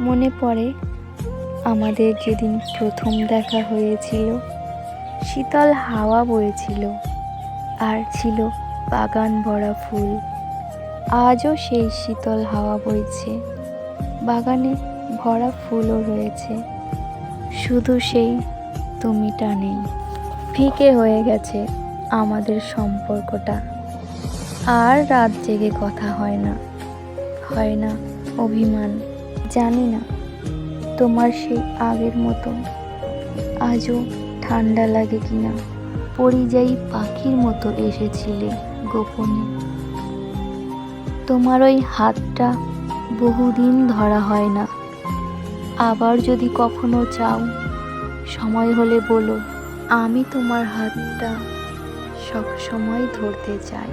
মনে পড়ে আমাদের যেদিন প্রথম দেখা হয়েছিল। শীতল হাওয়া বয়েছিল আর ছিল বাগান ভরা ফুল। আজও সেই শীতল হাওয়া বইছে। বাগানে ভরা ফুলও রয়েছে। শুধু সেই তুমিটা নেই। ফিকে হয়ে গেছে আমাদের সম্পর্কটা। আর রাত জেগে কথা হয় না। হয় না অভিমান। জানি না। তোমার সেই আগের মতো আজও ঠান্ডা লাগে কিনা। পরিযায়ী পাখির মতো এসেছিলে গোপনে। তোমার ওই হাতটা বহুদিন ধরা হয় না। আবার যদি কখনো চাও, সময় হলে বলো। আমি তোমার হাতটা সব সময় ধরতে চাই।